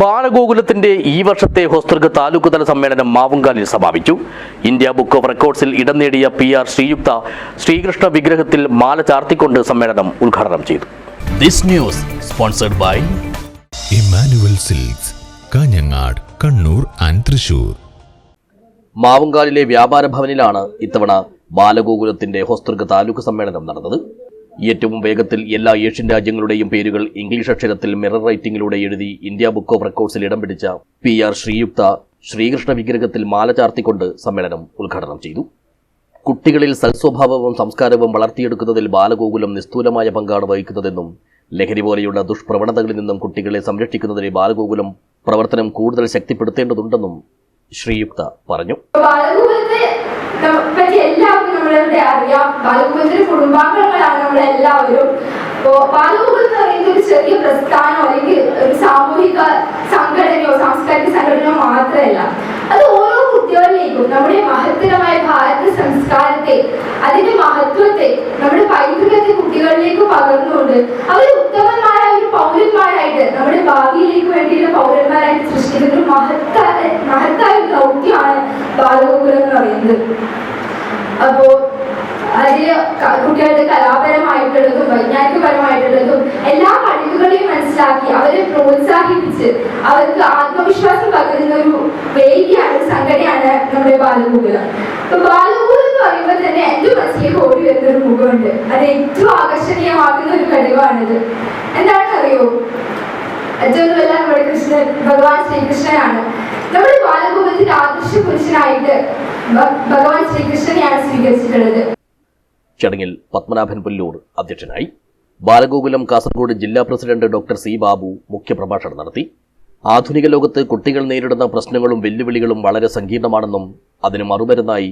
ബാലഗോകുലത്തിന്റെ ഈ വർഷത്തെ ഹോസ്തൃക താലൂക്ക് തല സമ്മേളനം മാവുങ്കാലിൽ സമാപിച്ചു. ഇന്ത്യ ബുക്ക് ഓഫ് റെക്കോർഡ്സിൽ ഇടം നേടിയ പി ആർ ശ്രീയുക്ത ശ്രീകൃഷ്ണ വിഗ്രഹത്തിൽ മാല ചാർത്തിക്കൊണ്ട് സമ്മേളനം ഉദ്ഘാടനം ചെയ്തു. This news sponsored by Emmanuel Silks Kanhangad Kannur and Thrissur മാവുങ്കാലിലെ വ്യാപാര ഭവനിലാണ് ഇത്തവണ ബാലഗോകുലത്തിന്റെ ഹോസ്തൃക താലൂക്ക് സമ്മേളനം നടന്നത്. ഏറ്റവും വേഗത്തിൽ എല്ലാ ഏഷ്യൻ രാജ്യങ്ങളുടെയും പേരുകൾ ഇംഗ്ലീഷ് അക്ഷരത്തിൽ മിറർ റൈറ്റിംഗിലൂടെ എഴുതി ഇന്ത്യ ബുക്ക് ഓഫ് റെക്കോർഡ്സിൽ ഇടം പിടിച്ച പി ആർ ശ്രീയുക്ത ശ്രീകൃഷ്ണ വിഗ്രഹത്തിൽ മാല ചാർത്തിക്കൊണ്ട് സമ്മേളനം ഉദ്ഘാടനം ചെയ്തു. കുട്ടികളിൽ സൽസ്വഭാവവും സംസ്കാരവും വളർത്തിയെടുക്കുന്നതിൽ ബാലഗോകുലം നിസ്തൂലമായ പങ്കാണ് വഹിക്കുന്നതെന്നും ലഹരി പോലെയുള്ള ദുഷ്പ്രവണതകളിൽ നിന്നും കുട്ടികളെ സംരക്ഷിക്കുന്നതിന് ബാലഗോകുലം പ്രവർത്തനം കൂടുതൽ ശക്തിപ്പെടുത്തേണ്ടതുണ്ടെന്നും ശ്രീയുക്ത പറഞ്ഞു. ബാലഗോകുലത്തെ എല്ലാവർക്കും നമ്മളിവിടെ അറിയാം. ബാലഗോകുലത്തിന്റെ കുടുംബാംഗങ്ങളാണ് നമ്മളെല്ലാവരും. ഇപ്പോ ബാലഗോകുലം എന്ന് പറയുന്നത് ഒരു ചെറിയ പ്രസ്ഥാനോ അല്ലെങ്കിൽ ഒരു സാമൂഹിക സംഘടനയോ സാംസ്കാരിക സംഘടനയോ മാത്രമല്ല. അത് ഓരോ കുട്ടികളിലേക്കും നമ്മുടെ മഹത്തരമായ ഭാരത സംസ്കാരത്തെ അതിന്റെ മഹത്വത്തെ നമ്മുടെ പൈതൃകത്തെ കുട്ടികളിലേക്ക് പകർന്നുകൊണ്ട് അവർ ഉത്തമന്മാരായ ഒരു പൗരന്മാരായിട്ട് നമ്മുടെ ഭാവിയിലേക്ക് വേണ്ടിയുള്ള പൗരന്മാരായിട്ട് സൃഷ്ടിക്കുന്ന ഒരു മഹത്തായ മഹത്തായ ദൗത്യമാണ് ബാലഗോകുലം എന്ന് പറയുന്നത്. അപ്പോ അതിൽ കുട്ടികളുടെ കലാപരമായിട്ടുള്ളതും വൈജ്ഞാനികപരമായിട്ടുള്ളതും എല്ലാ കഴിവുകളെയും മനസ്സിലാക്കി അവരെ പ്രോത്സാഹിപ്പിച്ച് അവർക്ക് ആത്മവിശ്വാസം പകരുന്ന ഒരു വേദിയാണ് സംഘടനയാണ് നമ്മുടെ ബാലഗോകുലം. അപ്പൊ ബാലഗോകുലം എന്ന് പറയുമ്പോൾ തന്നെ എന്റെ മനസ്സിലേക്ക് ഓടി വരുന്ന ഒരു മുഖമുണ്ട്. അത് ഏറ്റവും ആകർഷണീയമാക്കുന്ന ഒരു കഴിവാണിത് എന്താണെന്നറിയോ? ഏറ്റവുമല്ല നമ്മുടെ കൃഷ്ണൻ ഭഗവാൻ ശ്രീകൃഷ്ണനാണ്. നമ്മുടെ ബാലഗോകുലത്തിന്റെ ആദർശ പുരുഷനായിട്ട് ഭഗവാൻ ശ്രീകൃഷ്ണനെയാണ് സ്വീകരിച്ചിട്ടുള്ളത്. ചടങ്ങിൽ പത്മനാഭൻ പുല്ലൂർ അധ്യക്ഷനായി. ബാലഗോകുലം കാസർഗോഡ് ജില്ലാ പ്രസിഡന്റ് ഡോക്ടർ സി ബാബു മുഖ്യപ്രഭാഷണം നടത്തി. ആധുനിക ലോകത്ത് കുട്ടികൾ നേരിടുന്ന പ്രശ്നങ്ങളും വെല്ലുവിളികളും വളരെ സങ്കീർണമാണെന്നും അതിന് മറുമരുന്നായി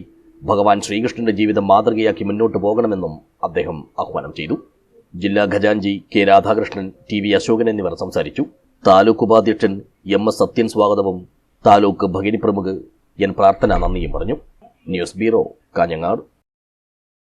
ഭഗവാൻ ശ്രീകൃഷ്ണന്റെ ജീവിതം മാതൃകയാക്കി മുന്നോട്ട് പോകണമെന്നും അദ്ദേഹം ആഹ്വാനം ചെയ്തു. ജില്ലാ ഖജാൻജി K Radhakrishnan T V Ashokan എന്നിവർ സംസാരിച്ചു. താലൂക്ക് ഉപാധ്യക്ഷൻ എം എസ് സത്യൻ സ്വാഗതവും താലൂക്ക് ഭഗിനി പ്രമുഖ് എൻ പ്രാർത്ഥന നന്ദിയും പറഞ്ഞു. News bureau Kanhangad.